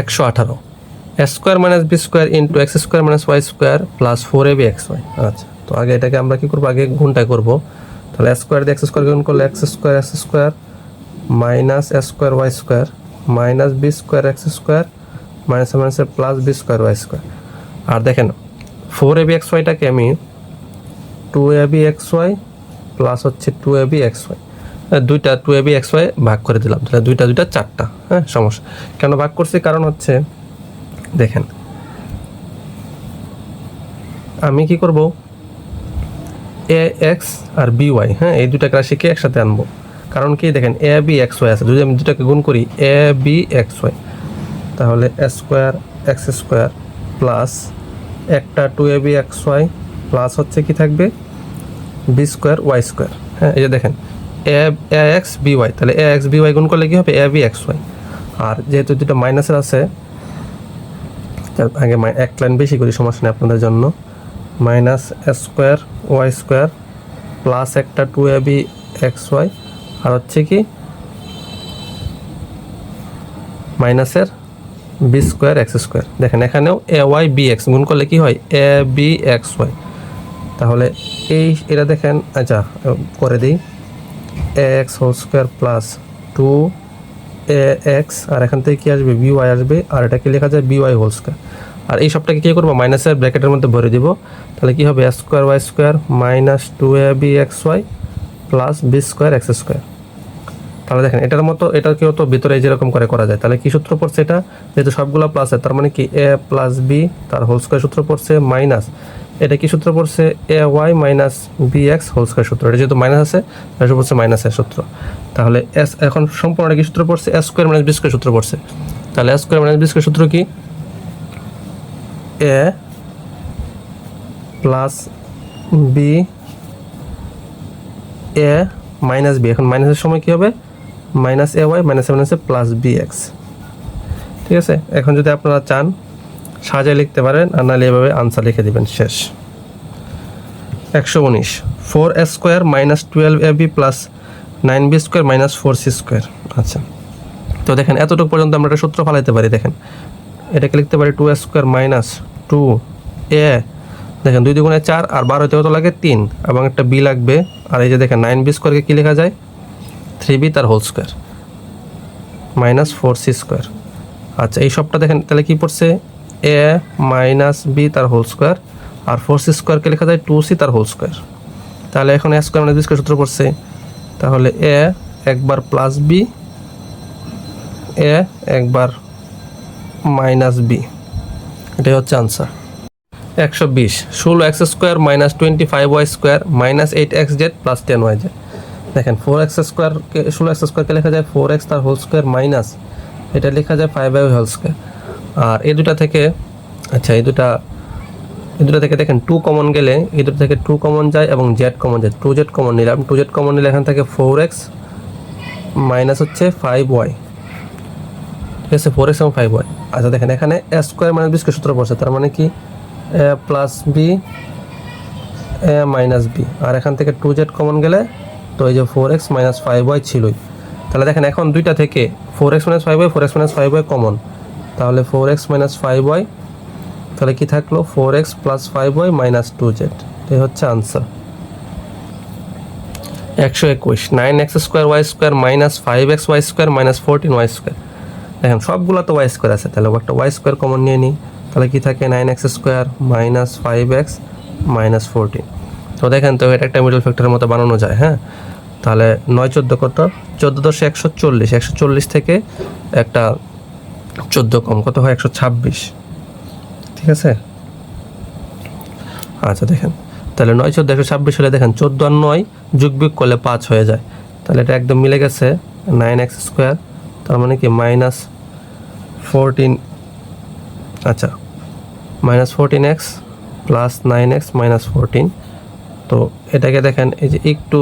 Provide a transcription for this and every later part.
একশো আঠারো। X square minus B square into X square minus Y square plus four A B X Y. আচ্ছা তো আগে এটাকে আমরা কী করব? আগে গুণটা করব। তাহলে এক্স স্কোয়ার দিয়ে এক্স স্কোয়ার গুণ করলে X square X square minus X square Y square minus B square X square minus মাইনাসের plus B square Y square. আর দেখেন, ফোর এ বি এক্স ওয়াইটাকে আমি two A B X Y plus হচ্ছে two A B X Y. দুইটা two A B X Y ভাগ করে দিলাম। তাহলে দুইটা দুইটা চারটা হ্যাঁ সমস্যা। কেন ভাগ করছি? কারণ হচ্ছে, দেখেন, আমি কি করব? এ এক্স আর বি ওয়াই হ্যাঁ এই দুটাকে রাশিকে একসাথে আনব। কারণ কি? দেখেন এ বি এক্স ওয়াই আছে। যদি আমি দুটাকে গুণ করি এ বি এক্স ওয়াই তাহলে স্কোয়ার এক্স স্কোয়ার প্লাস একটা two A B X Y plus হচ্ছে কি থাকবে? বি স্কোয়ার ওয়াই স্কোয়ার হ্যাঁ এই যে দেখেন এ এক্স, বি, ওয়াই। তাহলে এ, এক্স, বি, ওয়াই গুণ করলে কি হবে? A, B, X, Y. আর যেহেতু দুটো মাইনাসের আছে আগে এক লাইন বেশি করি, সমস্যা নেই আপনাদের জন্য। Minus square, Y square, plus একটা two A B, X, Y. আর হচ্ছে কি? মাইনাসের বি স্কোয়ার, এক্স স্কোয়ার। দেখেন এখানেও এ, ওয়াই, বি, এক্স গুণ করলে কি হয়? A, B, X, Y. তাহলে এই এটা দেখেন আচ্ছা করে দিই। A X whole square plus two A X, আর এখান থেকে কি আসবে? বি ওয়াই আসবে, আর এটাকে লেখা যায় বি ওয়াই হোল স্কোয়ার। আর এই সবটাকে কী করব? মাইনাসের ব্র্যাকেটের মধ্যে ভরে দিব। তাহলে কি হবে? Square Y square minus two A B X Y plus B square X square. তাহলে দেখেন, এটার মতো এটাকেও তো ভিতরে যেরকম করে করা যায়। তাহলে কি সূত্র পড়ছে এটা? যেহেতু সবগুলো প্লাস তার মানে কি এ প্লাস বি, তার হোল স্কোয়ার সূত্র পড়ছে মাইনাস এটা কি সূত্র পড়ছে? A Y minus B X whole square সূত্র। এটা যেহেতু মাইনাস আছে এটা পড়ছে মাইনাসের সূত্র। তাহলে এস এখন সম্পূর্ণ কি সূত্র পড়ছে? S square minus B square সূত্র পড়ছে। তাহলে S square minus B square সূত্র কি? A plus B A minus B এখন মাইনাসের সময় কি হবে? মাইনাস এ ওয়াই মাইনাস মাইনাসে প্লাস বি এক্স ঠিক আছে? এখন যদি আপনারা চান সাজায় লিখতে পারেন আর নাহলে এভাবে আনসার লিখে দেবেন, শেষ। একশো উনিশ। Four A square minus twelve A B plus nine B square minus four C square. আচ্ছা। তো দেখেন, এতটুকু পর্যন্ত আমরা একটা সূত্র ফালাইতে পারি, দেখেন। এটাকে লিখতে পারি two S square minus two A. দেখেন, দুই দুগুণে চার আর বারোতে কত লাগে? তিন। এবং একটা বি লাগবে। আর এই যে দেখেন, নাইন বি স্কোয়ারকে কী লেখা যায়? থ্রি বি তার whole square. Minus four C square. আচ্ছা এই সবটা দেখেন, তাহলে কী পড়ছে? এ মাইনাস বি তার হোল স্কোয়ার আর ফোর সি স্কোয়ারকে লেখা যায় টু সি তার হোল স্কোয়ার তাহলে এখন এ স্কোয়ার বি স্কোয়ার সূত্র পড়ছে। তাহলে এ একবার প্লাস বি এ একবার মাইনাস বি এটাই হচ্ছে আনসার একশো বিশ, ষোলো X square minus twenty five Y square minus eight X Z plus ten Y Z দেখেন ফোর এক্স স্কোয়ারকে ষোলো এক্স স্কোয়ারকে লেখা যায় ফোর এক্স তার হোল স্কোয়ার মাইনাস এটা লেখা যায় ফাইভ ওয়াই হোল স্কোয়ার আর এই দুটা থেকে আচ্ছা এই দুটা, এই দুটো থেকে দেখেন টু কমন গেলে এই দুটো থেকে টু কমন যায় এবং জেড কমন যায়। টু জেড কমন নিলাম। টু জেড কমন নিলে এখান থেকে ফোর এক্স মাইনাস হচ্ছে ফাইভ ওয়াই ঠিক আছে ফোর এক্স এবং ফাইভ ওয়াই আচ্ছা দেখেন এখানে এ স্কোয়ার মাইনাস বি সূত্র পড়ছে, তার মানে কি? A plus B A minus B আর এখান থেকে টু জেড কমন গেলে তো এই যে four X minus five Y ছিলই। তাহলে দেখেন এখন দুইটা থেকে four X minus five Y four X minus five Y common তাহলে four X minus five Y তাহলে কি থাকল? Four X plus five Y minus two Z এই হচ্ছে আনসার একশো একুশ nine X square Y square minus five X Y square minus fourteen Y square দেখেন, সবগুলো তো ওয়াই স্কোয়ার আছে, তাহলে একটা ওয়াই স্কোয়ার কমন নিয়ে নিই। তাহলে কি থাকে? Nine X square minus five X minus fourteen তো দেখেন তো, এটা একটা মিডল ফ্যাক্টরের মতো বানানো যায় হ্যাঁ? তাহলে নয় চোদ্দ কত? চোদ্দ দশে একশো চল্লিশ একশো চল্লিশ থেকে একটা চোদ্দ কম, কত হয়? একশো ছাব্বিশ। ঠিক আছে? আচ্ছা দেখেন। তাহলে নয় চোদ্দ, একশো ছাব্বিশ হলে দেখেন চোদ্দ আর নয় যুগ বিয়োগ করলে পাঁচ হয়ে যায়। তাহলে এটা একদম মিলে গেছে নাইন এক্স স্কোয়ার। তার মানে কি? মাইনাস ফোরটিন আচ্ছা minus fourteen X plus nine X minus fourteen. তো এটাকে দেখেন, এই যে একটু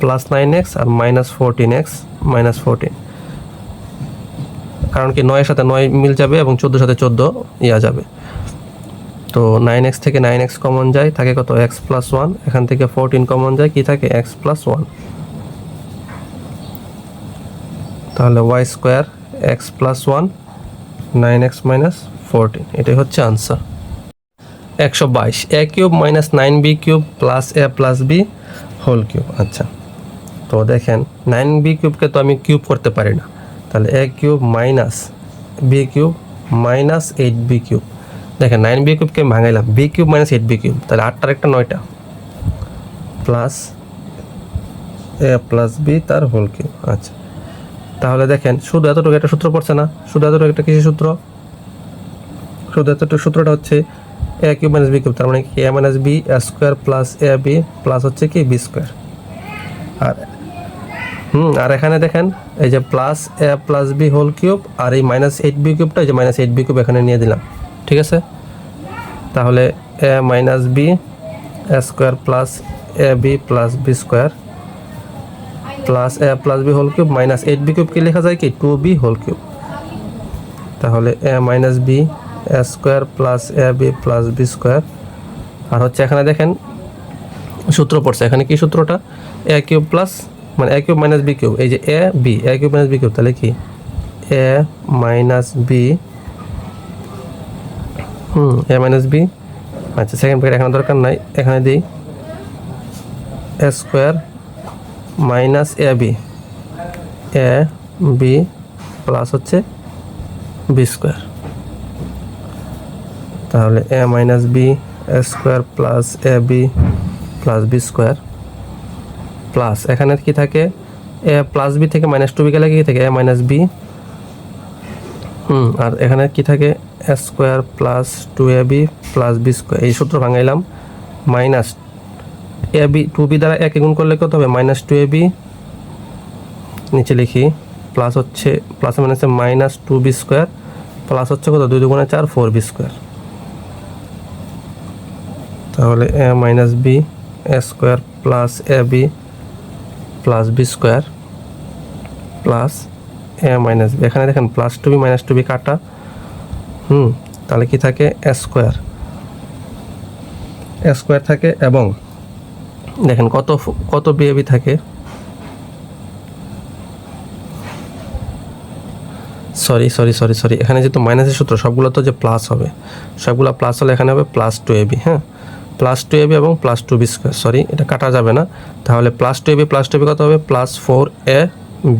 প্লাস নাইন এক্স আর minus fourteen X minus fourteen. কারণ কি নয়ের সাথে নয় মিল যাবে এবং চোদ্দোর সাথে চোদ্দ ইয়া যাবে। তো নাইন এক্স থেকে নাইন এক্স কমন যায়, থাকে কত? এক্স প্লাস ওয়ান এখান থেকে ফোরটিন কমন যায়, কি থাকে? এক্স প্লাস ওয়ান তাহলে Y square X plus one nine X minus fourteen এটাই হচ্ছে আনসার একশো বাইশ A cube minus nine B cube plus A plus B whole cube আচ্ছা। তো দেখেন নাইন বি কিউবকে তো আমি কিউব করতে পারি না। তাহলে A cube minus B cube minus eight B cube. দেখেন নাইন বি কিউবকে ভাঙাইলাম B cube minus eight B cube, তাহলে আটটার একটা নয়টা। প্লাস এ প্লাস বি তার হোল কিউব আচ্ছা। তাহলে দেখেন, শুধু এতটুকু একটা সূত্র পড়ছে না, শুধু এতটুকু একটা কিসের সূত্র। শুধু এতটুকু সূত্রটা হচ্ছে A cube minus B cube, তার মানে কি A minus B square plus A B plus হচ্ছে কি বি স্কোয়ার আর হুম, আর এখানে দেখেন, এই যে plus A plus B whole cube আর এই মাইনাস এইট বি কিউবটা এই যে মাইনাস এইট বি কিউব এখানে নিয়ে দিলাম, ঠিক আছে? তাহলে A minus B square plus A B plus B square plus A plus B whole cube minus eight B cube কি লেখা যায় কি? টু বি হোল কিউব তাহলে A minus B A square plus A B plus B square আর হচ্ছে এখানে দেখেন, সূত্র পড়ছে। এখানে কি সূত্রটা? এ কিউব প্লাস মানে A cube minus B cube এই যে A B A cube minus B cube তাহলে কি? A minus B hmm A minus B আচ্ছা সেকেন্ড ব্র্যাকেট এখানে দরকার নাই, এখানে দিই A square minus A B A B plus হচ্ছে বি স্কোয়ার তাহলে A minus B A square plus A B plus B square plus এখানে কি থাকে? এ প্লাস বি থেকে মাইনাস টু বি গেলে কি থাকে? এ মাইনাস বি হুম, আর এখানে কি থাকে? A square plus two A B plus B square এই সূত্র ভাঙাইলাম। Minus A B two B দ্বারা একে গুণ করলে কত হবে? মাইনাস টু এ বি নিচে লিখি। প্লাস হচ্ছে প্লাস মাইনাসে minus two B square plus হচ্ছে কত? দুই দুগুণে চার ফোর বি স্কোয়ার তাহলে A minus B A square plus A B plus B square plus A minus B এখানে দেখেন plus two B minus two B কাটা। হুম, তাহলে কি থাকে? এ স্কোয়ার এ স্কোয়ার থাকে এবং দেখেন কত কত বিএবি থাকে? Sorry sorry sorry sorry. এখানে যেহেতু মাইনাসের সূত্র, সবগুলো তো যে প্লাস হবে। সবগুলো প্লাস হলে এখানে হবে প্লাস টু এবি হ্যাঁ? প্লাস টু এবি এবং plus two B square sorry এটা কাটা যাবে না। তাহলে plus two AB plus two B কত হবে? Plus four A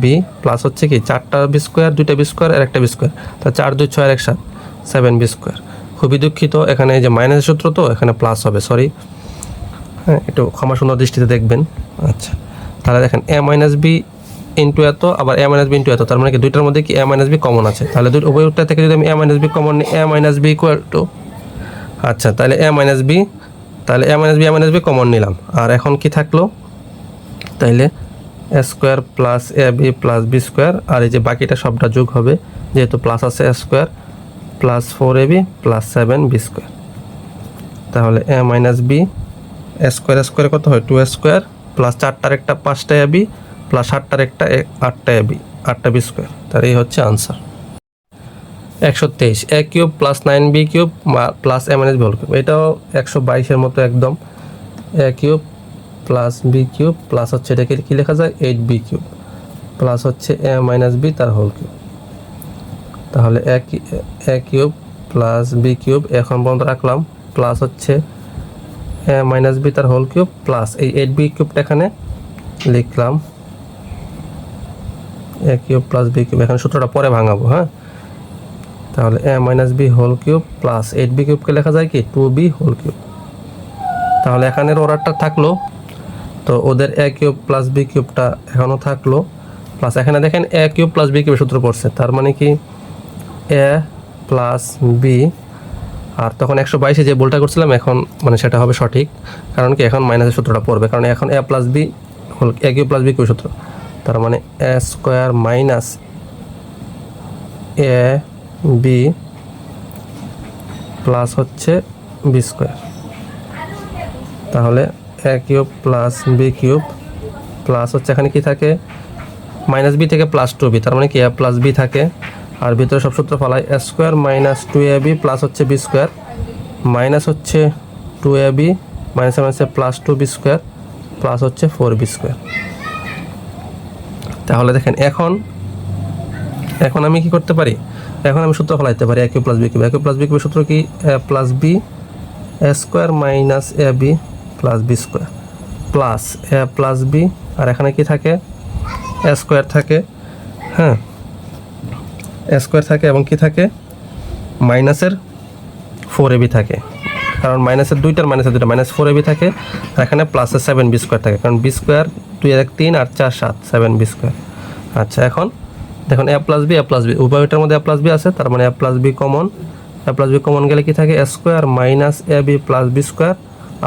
B plus হচ্ছে কি? চারটা বি স্কোয়ার দুইটা বি স্কোয়ার আর একটা বি স্কোয়ার তা চার, দুই, ছয় এক, সাত সেভেন বি স্কোয়ার খুবই দুঃখিত, এখানে যে মাইনাসের সূত্র তো, এখানে প্লাস হবে সরি হ্যাঁ একটু ক্ষমা সুন্দর দৃষ্টিতে দেখবেন। আচ্ছা তাহলে দেখেন এ মাইনাস বি ইন্টু এত, আবার এ মাইনাস বি ইন্টু এত। তার মানে কি, দুইটার মধ্যে কি এ মাইনাস বি কমন আছে? তাহলে দুই উভয়টা থেকে যদি আমি এ মাইনাস বি কমন নিই A minus B equal to আচ্ছা তাহলে এ মাইনাস বি তাহলে M N S B A S B common নিলাম। আর এখন কি থাকল? তাইলে A square plus A B plus B square আর এই যে বাকিটা সবটা যোগ হবে, যেহেতু প্লাস আছে A square plus four A B plus seven B square তাহলে A minus B square square কত হয়? টু স্কোয়ার প্লাস চারটার একটা পাঁচটা এবি প্লাস আটটার একটা এ- আটটা এবি আটটা বি স্কোয়ার তার এই হচ্ছে আনসার একশো তেইশ। A cube plus nine B cube plus M N S whole cube এটাও একশো বাইশের মতো একদম। A cube plus B cube plus হচ্ছে এটাকে কী লেখা যায়? এইট বি কিউব প্লাস হচ্ছে এ মাইনাস বি তার হোল কিউব তাহলে এ কি- A cube plus B cube এখন পর্যন্ত রাখলাম। প্লাস হচ্ছে এ মাইনাস বি তার হোল কিউব প্লাস এই এইট বি কিউবটা এখানে লিখলাম। A cube plus B cube এখানে সূত্রটা পরে ভাঙাবো হ্যাঁ? তাহলে A minus B whole cube plus eight B কিউবকে লেখা যায় কি? টু বি হোল কিউব তাহলে এখানের অর্ডারটা থাকল। তো ওদের এ কিউব প্লাস বি কিউবটা এখনও থাকল। প্লাস এখানে দেখেন এ কিউব প্লাস বি কিউবের সূত্র পড়ছে। তার মানে কি? এ প্লাস বি আর তখন একশো বাইশে যে বলটা করছিলাম, এখন মানে সেটা হবে সঠিক। কারণ কি? এখন মাইনাসের সূত্রটা পড়বে। কারণ এখন A plus B whole A cube plus B cube সূত্র। তার মানে A square minus A B plus হচ্ছে বি স্কোয়ার তাহলে A cube plus B cube plus হচ্ছে এখানে কি থাকে? মাইনাস বি থেকে প্লাস টু বি তার মানে কি? এ প্লাস বি থাকে। আর ভিতরে সব সূত্র ফলায় A square minus two A B plus হচ্ছে বি স্কোয়ার মাইনাস হচ্ছে টু এ বি মাইনাস মাইনাসে plus two B square plus হচ্ছে ফোর বি স্কোয়ার তাহলে দেখেন, এখন এখন আমি কি করতে পারি? এখন আমি সূত্র ফলাইতে পারি A plus B cube A plus B cube সূত্র কি? A plus B A square minus A B plus B square plus A plus B আর এখানে কি থাকে? এ স্কোয়ার থাকে হ্যাঁ? এ স্কোয়ার থাকে এবং কি থাকে? মাইনাসের ফোর এবি থাকে। কারণ মাইনাসের দুইটার মাইনাসের দুইটা। মাইনাস ফোর এবি থাকে, আর এখানে প্লাসের সেভেন বি স্কোয়ার থাকে। কারণ বি স্কোয়ার দুই এক তিন আর চার সাত সেভেন বি স্কোয়ার আচ্ছা এখন দেখুন A plus B A plus B উভয়টার মধ্যে এ প্লাস বি আছে, তার মানে A plus B common A plus B common গেলে কি থাকে? A square minus A B plus B square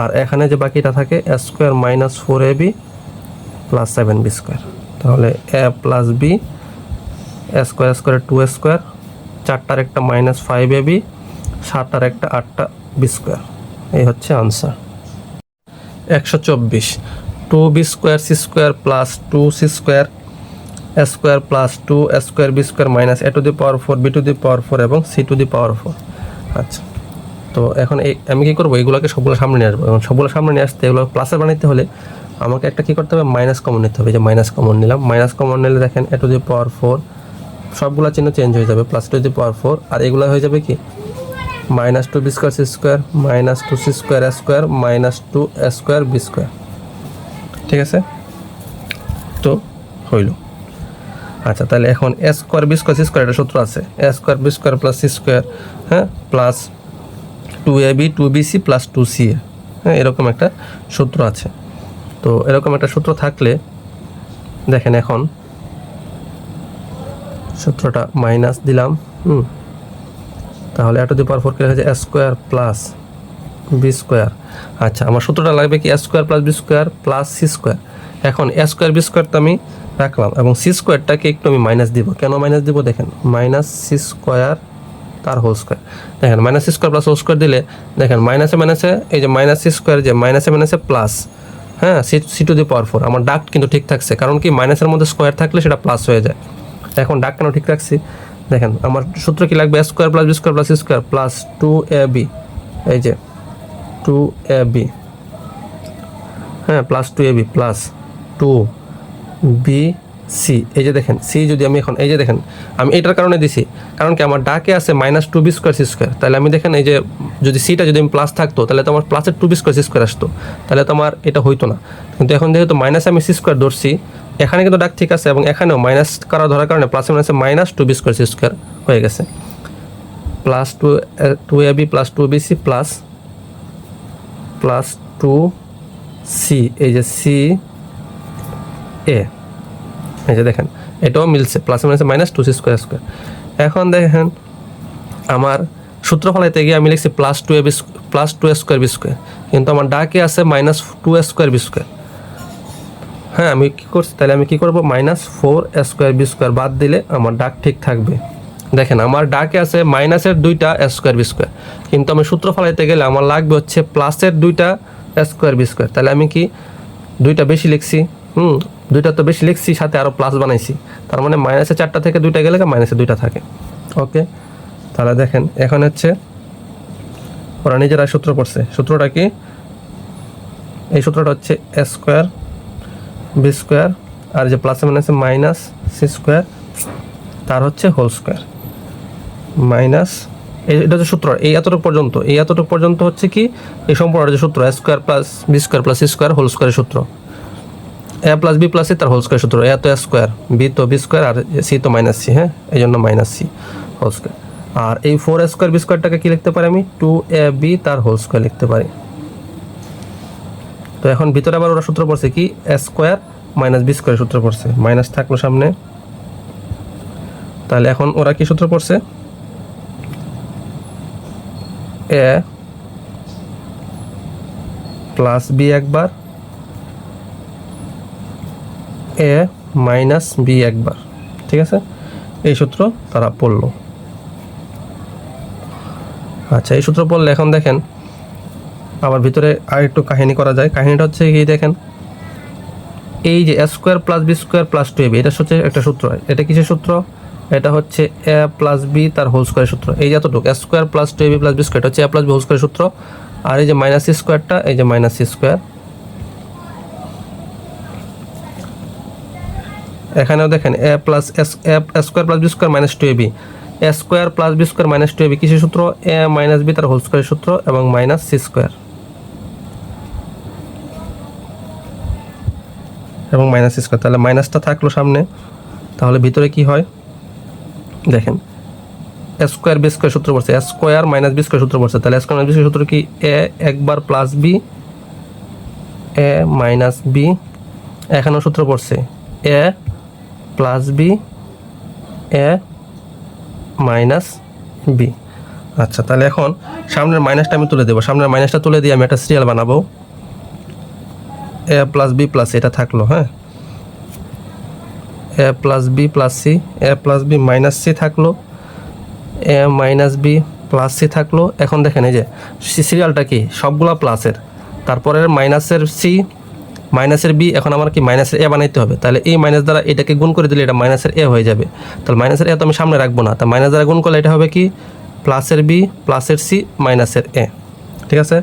আর এখানে যে বাকিটা থাকে A square minus four A B plus seven B square তাহলে A plus B A square square two A square চারটার একটা মাইনাস ফাইভ এ বি সাতটার একটা আটটা বি স্কোয়ার এই হচ্ছে আনসার একশো চব্বিশ। Two B square C square plus two C square square plus two, square B square minus A to the power four, B to the power four এবং C to the power four. আচ্ছা। তো এখন এই আমি কী করব? এগুলোকে সবগুলো সামনে নিয়ে আসব। এবং সবগুলো সামনে নিয়ে আসতে এগুলো প্লাসে বানাইতে হলে আমাকে একটা কী করতে হবে? মাইনাস কমন নিতে হবে। যে মাইনাস কমন নিলাম। মাইনাস কমন নিলে দেখেন এ টু দি পাওয়ার ফোর, সবগুলো চিহ্ন চেঞ্জ হয়ে যাবে। Plus to the power four আর এগুলো হয়ে যাবে কি? Minus two B square C square minus two C square square minus two square B square ঠিক আছে? তো হইল। আচ্ছা তাহলে এখন A square B square C square একটা সূত্র আছে। A square B square plus C square হ্যাঁ plus two A B two B C plus two C A হ্যাঁ এরকম একটা সূত্র আছে। তো এরকম একটা সূত্র থাকলে, দেখেন এখন সূত্রটা মাইনাস দিলাম, হুম, তাহলে এত দি পাওয়ার ফোর কে লেখা যায় স্কোয়ার প্লাস বি স্কোয়ার আচ্ছা আমার সূত্রটা লাগবে কি square plus B square plus C square এখন স্কোয়ার বি স্কোয়ার তো আমি রাখলাম এবং সি স্কোয়ারটাকে একটু আমি মাইনাস দিব। কেন মাইনাস দিব দেখেন? মাইনাস সি স্কোয়ার তার হোল স্কোয়ার দেখেন minus C square plus whole square দিলে, দেখেন মাইনাসে মাইনাসে এই যে মাইনাস সি স্কোয়ার যে মাইনাসে মাইনাসে প্লাস হ্যাঁ C C to the power four আমার ডাক কিন্তু ঠিক থাকছে, কারণ কি মাইনাসের মধ্যে স্কোয়ার থাকলে সেটা প্লাস হয়ে যায়। এখন ডাক কেন ঠিক রাখছি? দেখেন, আমার সূত্র কি লাগবে? Square plus B square plus square plus two A B এই যে টু এ বি হ্যাঁ plus two A B plus two B C এই যে দেখেন সি যদি আমি এখন, এই যে দেখেন, আমি এটার কারণে দিছি। কারণ কি, আমার ডাকে আছে minus two B square C square তাহলে আমি দেখেন, এই যে যদি সিটা যদি আমি প্লাস থাকতো, তাহলে তো আমার প্লাসের two B square C square আসতো। তাহলে তো আমার এটা হইতো না। কিন্তু এখন যেহেতু মাইনাস আমি সি স্কোয়ার ধরছি, এখানে কিন্তু ডাক ঠিক আছে এবং এখানেও মাইনাস করা ধরার কারণে প্লাসে মাইনাসে minus two B square C square হয়ে গেছে। Plus two two A B plus two B C plus plus two C এই যে সি এ এই যে দেখেন, এটাও মিলছে প্লাস মাইনাসে minus two C square square এখন দেখেন, আমার সূত্র ফলাইতে গিয়ে আমি লিখছি plus two A B plus two square B square কিন্তু আমার ডাকে আছে minus two square B square হ্যাঁ আমি কী করছি? তাহলে আমি কী করব? Minus four A square B square বাদ দিলে আমার ডাক ঠিক থাকবে। দেখেন, আমার ডাকে আছে মাইনাসের দুইটা এ স্কোয়ার বি স্কোয়ার কিন্তু আমি সূত্র ফলাইতে গেলে আমার লাগবে হচ্ছে প্লাসের দুইটা এ স্কোয়ার বি স্কোয়ার তাহলে আমি কি দুইটা বেশি লিখছি? হুম দুইটা তো বেশি লিখছি, সাথে আরও প্লাস বানাইছি। তার মানে মাইনাসে চারটা থেকে দুইটা গেলে মাইনাসে দুইটা থাকে? ওকে তাহলে দেখেন, এখন হচ্ছে ওরা নিজেরা সূত্র পড়ছে। সূত্রটা কি? এই সূত্রটা হচ্ছে এ স্কোয়ার বি স্কোয়ার আর যে প্লাসে মাইনাসে মাইনাস সি স্কোয়ার তার হচ্ছে হোল স্কোয়ার মাইনাস এটা হচ্ছে সূত্র, এই এতটুকু পর্যন্ত। এই এতটুকু পর্যন্ত হচ্ছে কি? এই সম্পূর্ণ যে সূত্র square plus B square plus C square whole স্কোয়ারের সূত্র। A plus B plus C তার হোল স্কোয়ার সূত্র। এ তো স্কোয়ার বি তো বি স্কোয়ার আর সি তো মাইনাস সি হ্যাঁ? এই জন্য মাইনাস সি হোল স্কোয়ার আর এই ফোর এ স্কোয়ার বি স্কোয়ারটাকে কি লিখতে পারি আমি? টু এ বি তার হোল স্কোয়ার লিখতে পারি। তো এখন ভিতরে আবার ওরা সূত্র পড়ছে কি? A square minus B square সূত্র পড়ছে। মাইনাস থাকল সামনে। তাহলে এখন ওরা কি সূত্র পড়ছে? এ প্লাস বি একবার এ মাইনাস বি একবার, ঠিক আছে? এই সূত্র তারা পড়ল। আচ্ছা এই সূত্র পড়লে এখন দেখেন, আবার ভিতরে আর একটু কাহিনী করা যায়। কাহিনীটা হচ্ছে কি, দেখেন, এই যে A square plus B square plus two AB এটা হচ্ছে একটা সূত্র। এটা কিসের সূত্র? এটা হচ্ছে এ প্লাস বি তার হোল স্কোয়ারের সূত্র। এই যে এতটুকু, A square plus two AB plus B square হচ্ছে এ প্লাস বি হোল স্কোয়ারের সূত্র। আর এই যে মাইনাস সি স্কোয়ারটা, এই যে মাইনাস সি স্কোয়ার এখানেও দেখেন A plus S A square plus B square minus two A B A square plus B square minus two A B কিসের সূত্র? এ মাইনাস বি তার হোল স্কোয়ারের সূত্র এবং মাইনাস সি স্কোয়ার এবং মাইনাস স্কোয়ার তাহলে মাইনাসটা থাকল সামনে, তাহলে ভিতরে কি হয়? দেখেন স্কোয়ার বি স্কোয়ার সূত্র পড়ছে। স্কোয়ার মাইনাস বি স্কোয়ার সূত্র পড়ছে। তাহলে স্কোয়ার মাইনাস বি স্কোয়ার সূত্র কি? এ একবার plus B A minus B এখানেও সূত্র পড়ছে। A plus B, A minus B. আচ্ছা তাহলে এখন সামনের মাইনাসটা আমি তুলে দেবো। সামনের মাইনাসটা তুলে দিয়ে আমি একটা সিরিয়াল বানাবো। এ প্লাস বি প্লাস এটা থাকল হ্যাঁ? A plus B plus C, A plus B minus C থাকল, A minus B plus C থাকল। এখন দেখেন এই যে সিরিয়ালটা কি? সবগুলা প্লাসের তারপরে মাইনাসের সি মাইনাসের বি, এখন আমার কি মাইনাসের এ বানাইতে হবে? তাহলে এই মাইনাস দ্বারা এটাকে গুণ করে দিলে এটা মাইনাসের এ হয়ে যাবে। তাহলে মাইনাসের এ তো আমি সামনে রাখব না। তা মাইনাস দ্বারা গুণ করলে এটা হবে কি? প্লাসের বি, প্লাসের সি, মাইনাসের এ। ঠিক আছে?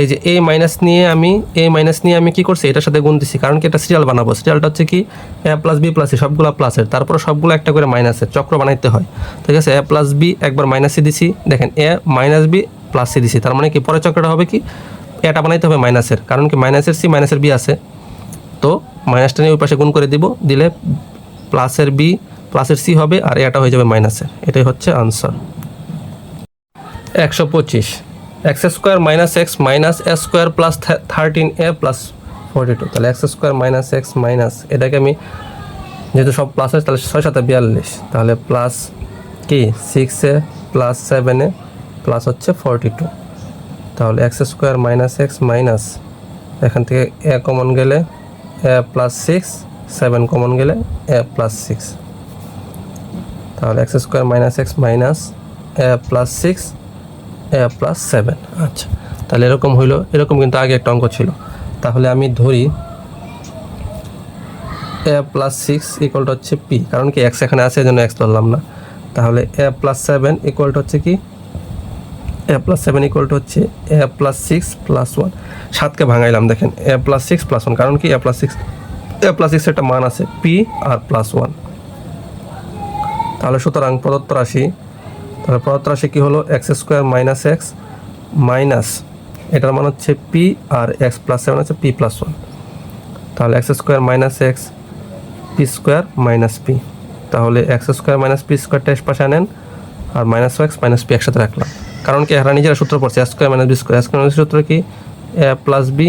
এই যে এ মাইনাস নিয়ে আমি, এ মাইনাস নিয়ে আমি কি করছি? এটার সাথে গুণ দিছি। কারণ কি? এটা সিরিয়াল বানাবো। সিরিয়ালটা হচ্ছে কি? A plus B plus C, সবগুলো প্লাসের। তারপর সবগুলো একটা করে মাইনাসের চক্র বানাইতে হয়। ঠিক আছে? এ প্লাস বি, একবার মাইনাসে দিছি। দেখেন, A minus B plus C দিছি। তার মানে কি? পরের চক্রটা হবে কি? এটা বানাইতে হবে মাইনাসের। কারণ কি মাইনাসের সি, মাইনাসের বি আছে। তো মাইনাসটা নিয়ে ওই পাশে গুণ করে দিব। দিলে প্লাসের বি, প্লাসের সি হবে আর এটা হয়ে যাবে মাইনাসের। এটাই হচ্ছে আনসার। একশো পঁচিশ। X square minus X minus A square plus thirteen A plus forty two. তাহলে X square minus X minus, এটাকে আমি যেহেতু সব প্লাস আছে, তাহলে ছয় সাথে বিয়াল্লিশ। তাহলে প্লাস কি? Six A plus seven A plus হচ্ছে ফোরটি টু। তাহলে X square minus X minus এখান থেকে এ কমন গেলে A plus six seven common গেলে এ প্লাস সিক্স তাহলে X square minus X minus A plus six A plus seven আচ্ছা তাহলে এরকম হইল, এরকম কিন্তু আগে একটা অঙ্ক ছিল। তাহলে আমি ধরি এ প্লাস সিক্স ইকুয়ালটা হচ্ছে পি কারণ কি এক্স এখানে আছে এই জন্য এক্স ধরলাম না। তাহলে এ প্লাস সেভেন ইকুয়ালটা হচ্ছে কি? এ প্লাস সেভেন ইকুয়ালটা হচ্ছে A plus six plus one সাতকে ভাঙাইলাম, দেখেন A plus six plus one কারণ কি A plus six A plus সিক্সের একটা মান আছে পি আর প্লাস ওয়ান তাহলে সুতরাং প্রদত্ত রাশি, তাহলে প্রদত্ত রাশি কী হলো? X square minus X minus এটার মান হচ্ছে পি আর এক্স প্লাস সেভেন হচ্ছে পি প্লাস ওয়ান তাহলে X square minus X P square minus P তাহলে এক্স স্কোয়ার মাইনাস পি স্কোয়ারটা এস পাশে আনেন, আর মাইনাস এক্স মাইনাস পি একসাথে রাখলাম। কারণ কি, এরা নিজেরা সূত্র পড়ছে S square minus B square square minus সূত্র কি? A plus B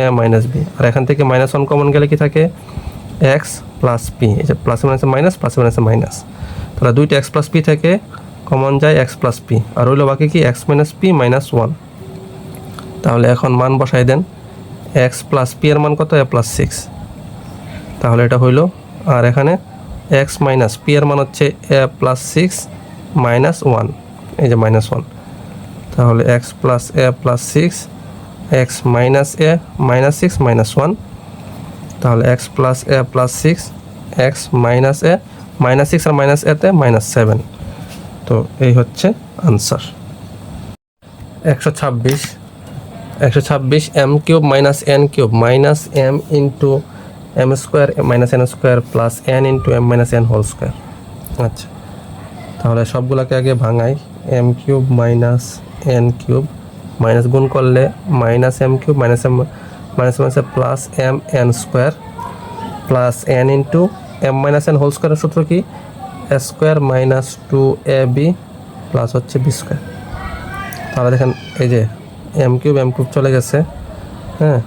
A minus B আর এখান থেকে মাইনাস ওয়ান কমন গেলে কি থাকে? এক্স প্লাস পি এই যে প্লাস মাইনাসে মাইনাস প্লাস মাইনাসে মাইনাস তাহলে দুইটা এক্স প্লাস পি থেকে কমন যায় এক্স প্লাস পি আর রইল বাকি কি? X minus P minus one তাহলে এখন মান বসাই দেন। এক্স প্লাস পি এর মান কত? এ প্লাস সিক্স তাহলে এটা হইল, আর এখানে এক্স মাইনাস পি এর মান হচ্ছে A plus six minus one এই যে মাইনাস ওয়ান তাহলে X plus A plus six X minus A minus six minus one তাহলে X plus A plus six X minus A minus six R minus এতে minus seven তো এই হচ্ছে answer একশো ছাব্বিশ একশো ছাব্বিশ M cube minus N cube minus M into M square minus N square plus N into M minus N whole square আচ্ছা তাহলে সবগুলোকে আগে ভাঙাই। M cube minus N cube minus গুণ করলে minus M cube minus M minus মাইনাসে plus M N square plus N into M minus N whole স্কোয়ারের সূত্র কি? Square minus two A B plus হচ্ছে বি স্কোয়ার তাহলে দেখেন এই যে এম কিউব এম কিউব চলে গেছে হ্যাঁ?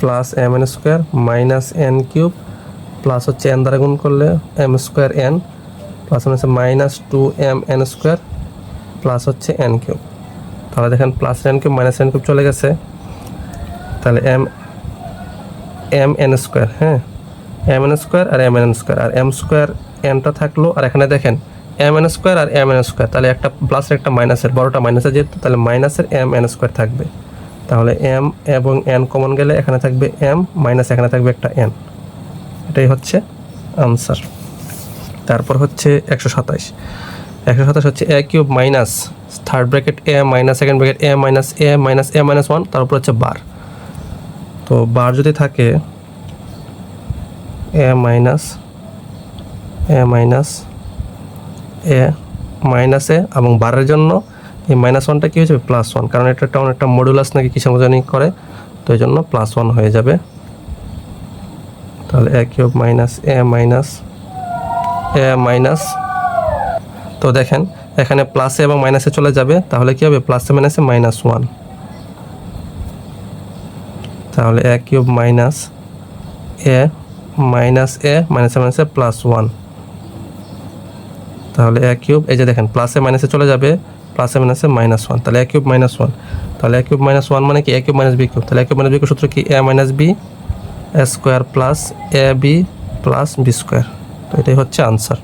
Plus M N square minus N cube plus হচ্ছে এন দ্বারা গুণ করলে M square N plus minus two M N square plus হচ্ছে এন কিউব তাহলে দেখেন plus N cube minus N cube চলে গেছে। তাহলে এম এম এন স্কোয়ার হ্যাঁ? এম এন স্কোয়ার আর এম এন স্কোয়ার আর এম স্কোয়ার এনটা থাকল, আর এখানে দেখেন এম এন স্কোয়ার আর এম এন স্কোয়ার তাহলে একটা প্লাসের একটা মাইনাসের বড়টা মাইনাসের যেহেতু, তাহলে মাইনাসের এম এন স্কোয়ার থাকবে। তাহলে এম এবং এন কমন গেলে এখানে থাকবে এম মাইনাস এখানে থাকবে একটা এন এটাই হচ্ছে আনসার তারপর হচ্ছে একশো সাতাশ একশো সাতাশ হচ্ছে A cube minus third bracket A minus second bracket A minus A minus A minus one তার তারপর হচ্ছে বার তো বার যদি থাকে A minus A minus A minus A এবং বারের জন্য এই মাইনাস ওয়ানটা কী হয়ে যাবে? প্লাস ওয়ান কারণ এটা একটা অনেকটা মডুলাস নাকি কিসের মতো করে, তো এই জন্য প্লাস ওয়ান হয়ে যাবে। তাহলে A cube minus A minus A minus তো দেখেন, এখানে প্লাসে এবং মাইনাসে চলে যাবে, তাহলে কী হবে? প্লাসে মাইনাসে মাইনাস ওয়ান তাহলে A cube minus A minus A মাইনাসে মাইনাসে প্লাস ওয়ান তাহলে এ কিউব এই যে দেখেন প্লাসে মাইনাসে চলে যাবে প্লাসে মাইনাসে মাইনাস ওয়ান তাহলে এ কিউব মাইনাস ওয়ান তাহলে এ কিউব মাইনাস ওয়ান মানে কি? A cube minus B cube তাহলে A cube minus B cube সূত্র কি? A minus B square plus A B plus B square তো এটাই হচ্ছে আনসার